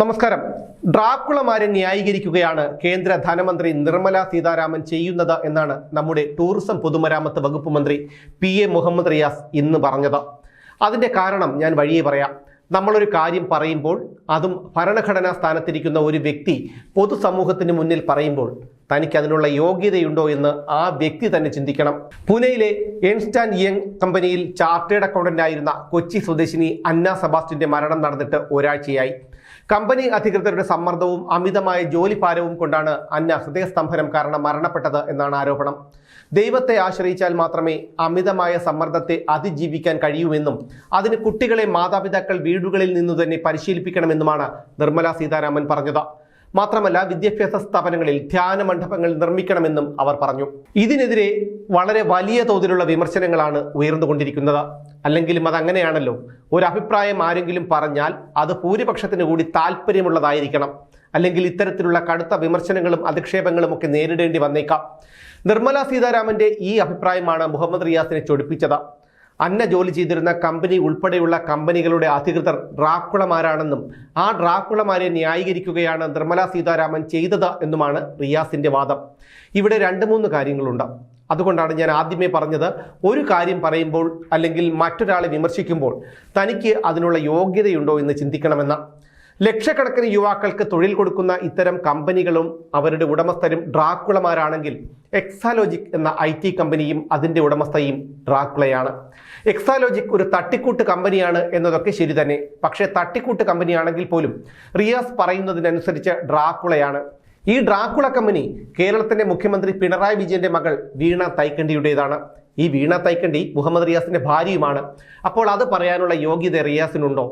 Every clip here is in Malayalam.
നമസ്കാരം. ഡ്രാക്കുളമാരെ ന്യായീകരിക്കുകയാണ് കേന്ദ്ര ധനമന്ത്രി നിർമ്മല സീതാരാമൻ ചെയ്യുന്നത് എന്നാണ് നമ്മുടെ ടൂറിസം പൊതുമരാമത്ത് വകുപ്പ് മന്ത്രി പി എ മുഹമ്മദ് റിയാസ് ഇന്ന് പറഞ്ഞത്. അതിന്റെ കാരണം ഞാൻ വഴിയെ പറയാം. നമ്മളൊരു കാര്യം പറയുമ്പോൾ അതും ഭരണഘടനാ സ്ഥാനത്തിരിക്കുന്ന ഒരു വ്യക്തി പൊതുസമൂഹത്തിന് മുന്നിൽ പറയുമ്പോൾ തനിക്ക് അതിനുള്ള യോഗ്യതയുണ്ടോ എന്ന് ആ വ്യക്തി തന്നെ ചിന്തിക്കണം. പൂനെയിലെ ഏൺസ്റ്റ് ആൻഡ് യങ് കമ്പനിയിൽ ചാർട്ടേഡ് അക്കൗണ്ടന്റ് ആയിരുന്ന കൊച്ചി സ്വദേശിനി അന്ന സെബാസ്റ്റിന്റെ മരണം നടന്നിട്ട് ഒരാഴ്ചയായി. കമ്പനി അധികൃതരുടെ സമ്മർദ്ദവും അമിതമായ ജോലിഭാരവും കൊണ്ടാണ് അന്ന ഹൃദയസ്തംഭനം കാരണം മരണപ്പെട്ടത് എന്നാണ് ആരോപണം. ദൈവത്തെ ആശ്രയിച്ചാൽ മാത്രമേ അമിതമായ സമ്മർദ്ദത്തെ അതിജീവിക്കാൻ കഴിയൂവെന്നും അതിന് കുട്ടികളെ മാതാപിതാക്കൾ വീടുകളിൽ നിന്നു തന്നെ പരിശീലിപ്പിക്കണമെന്നുമാണ് നിർമ്മലാ സീതാരാമൻ പറഞ്ഞത്. മാത്രമല്ല വിദ്യാഭ്യാസ സ്ഥാപനങ്ങളിൽ ധ്യാന മണ്ഡപങ്ങൾ നിർമ്മിക്കണമെന്നും അവർ പറഞ്ഞു. ഇതിനെതിരെ വളരെ വലിയ തോതിലുള്ള വിമർശനങ്ങളാണ് ഉയർന്നുകൊണ്ടിരിക്കുന്നത്. അല്ലെങ്കിലും അതങ്ങനെയാണല്ലോ. ഒരു ആരെങ്കിലും പറഞ്ഞാൽ അത് ഭൂരിപക്ഷത്തിന് കൂടി താല്പര്യമുള്ളതായിരിക്കണം അല്ലെങ്കിൽ ഇത്തരത്തിലുള്ള കടുത്ത വിമർശനങ്ങളും അധിക്ഷേപങ്ങളും ഒക്കെ നേരിടേണ്ടി വന്നേക്കാം. നിർമ്മല സീതാരാമന്റെ ഈ അഭിപ്രായമാണ് മുഹമ്മദ് റിയാസിനെ ചൊടിപ്പിച്ചത്. അന്ന ജോലി ചെയ്തിരുന്ന കമ്പനി ഉൾപ്പെടെയുള്ള കമ്പനികളുടെ അധികൃതർ ഡ്രാക്കുളമാരാണെന്നും ആ ഡ്രാക്കുളമാരെ ന്യായീകരിക്കുകയാണ് നിർമ്മല സീതാരാമൻ ചെയ്തത് എന്നുമാണ് റിയാസിന്റെ വാദം. ഇവിടെ രണ്ട് മൂന്ന് കാര്യങ്ങളുണ്ട്. അതുകൊണ്ടാണ് ഞാൻ ആദ്യമേ പറഞ്ഞത് ഒരു കാര്യം പറയുമ്പോൾ അല്ലെങ്കിൽ മറ്റൊരാളെ വിമർശിക്കുമ്പോൾ തനിക്ക് അതിനുള്ള യോഗ്യതയുണ്ടോ എന്ന് ചിന്തിക്കണമെന്ന ലക്ഷക്കണക്കിന് യുവാക്കൾക്ക് തൊഴിൽ കൊടുക്കുന്ന ഇത്തരം കമ്പനികളും അവരുടെ ഉടമസ്ഥരും ഡ്രാക്കുളമാരാണെങ്കിൽ എക്സാലോജിക് എന്ന ഐ ടി കമ്പനിയും അതിന്റെ ഉടമസ്ഥയും ഡ്രാക്കുളയാണ്. എക്സാലോജിക് ഒരു തട്ടിക്കൂട്ട് കമ്പനിയാണ് എന്നതൊക്കെ ശരി തന്നെ. പക്ഷേ തട്ടിക്കൂട്ട് കമ്പനിയാണെങ്കിൽ പോലും റിയാസ് പറയുന്നതിനനുസരിച്ച് ഡ്രാക്കുളയാണ്. ഈ ഡ്രാക്കുള കമ്പനി കേരളത്തിന്റെ മുഖ്യമന്ത്രി പിണറായി വിജയന്റെ മകൾ വീണ തൈക്കണ്ടിയുടേതാണ്. ഈ വീണ തൈക്കണ്ടി മുഹമ്മദ് റിയാസിന്റെ ഭാര്യയുമാണ്. അപ്പോൾ അത് പറയാനുള്ള യോഗ്യത റിയാസിനുണ്ടോ?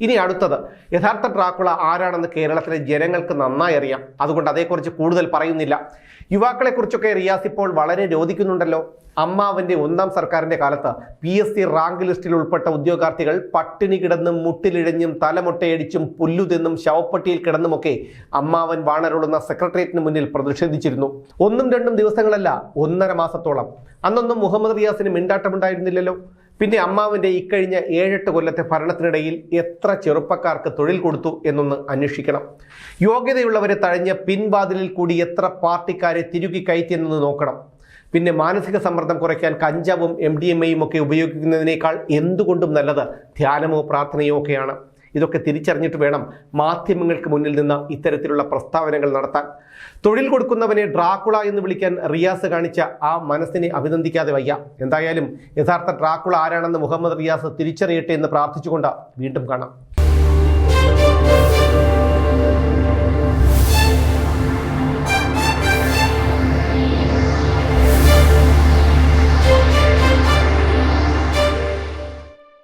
ഇനി അടുത്തത് യഥാർത്ഥ ഡ്രാക്കുള ആരാണെന്ന് കേരളത്തിലെ ജനങ്ങൾക്ക് നന്നായി അറിയാം. അതുകൊണ്ട് അതേക്കുറിച്ച് കൂടുതൽ പറയുന്നില്ല. യുവാക്കളെക്കുറിച്ചൊക്കെ റിയാസ് ഇപ്പോൾ വളരെ രോധിക്കുന്നുണ്ടല്ലോ. അമ്മാവന്റെ ഒന്നാം സർക്കാരിന്റെ കാലത്ത് പി എസ് സി റാങ്ക് ലിസ്റ്റിൽ ഉൾപ്പെട്ട ഉദ്യോഗാർത്ഥികൾ പട്ടിണി കിടന്നും മുട്ടിലിഴഞ്ഞും തലമുട്ടയടിച്ചും പുല്ലുതെന്നും ശവപ്പെട്ടിയിൽ കിടന്നുമൊക്കെ അമ്മാവൻ വാണരുളുന്ന സെക്രട്ടേറിയറ്റിന് മുന്നിൽ പ്രതിഷേധിച്ചിരുന്നു. ഒന്നും രണ്ടും ദിവസങ്ങളല്ല ഒന്നര മാസത്തോളം. അന്നൊന്നും മുഹമ്മദ് റിയാസിന് മിണ്ടാട്ടമുണ്ടായിരുന്നില്ലല്ലോ. പിന്നെ അമ്മാവിന്റെ ഇക്കഴിഞ്ഞ ഏഴെട്ട് കൊല്ലത്തെ ഭരണത്തിനിടയിൽ എത്ര ചെറുപ്പക്കാർക്ക് തൊഴിൽ കൊടുത്തു എന്നൊന്ന് അന്വേഷിക്കണം. യോഗ്യതയുള്ളവരെ തഴഞ്ഞ പിൻവാതിലിൽ കൂടി എത്ര പാർട്ടിക്കാരെ തിരുകി കയറ്റിയെന്നൊന്ന് നോക്കണം. പിന്നെ മാനസിക സമ്മർദ്ദം കുറയ്ക്കാൻ കഞ്ചാവും എം ഡി എം ഒക്കെ ഉപയോഗിക്കുന്നതിനേക്കാൾ എന്തുകൊണ്ടും നല്ലത് ധ്യാനമോ പ്രാർത്ഥനയോ ഒക്കെയാണ്. ഇതൊക്കെ തിരിച്ചറിഞ്ഞിട്ട് വേണം മാധ്യമങ്ങൾക്ക് മുന്നിൽ നിന്ന് ഇത്തരത്തിലുള്ള പ്രസ്താവനകൾ നടത്താൻ. തൊഴിൽ കൊടുക്കുന്നവനെ ഡ്രാക്കുള എന്ന് വിളിക്കാൻ റിയാസ് കാണിച്ച ആ മനസ്സിനെ അഭിനന്ദിക്കാതെ വയ്യ. എന്തായാലും യഥാർത്ഥ ഡ്രാക്കുള ആരാണെന്ന് മുഹമ്മദ് റിയാസ് തിരിച്ചറിയട്ടെ എന്ന് പ്രാർത്ഥിച്ചുകൊണ്ട് വീണ്ടും കാണാം.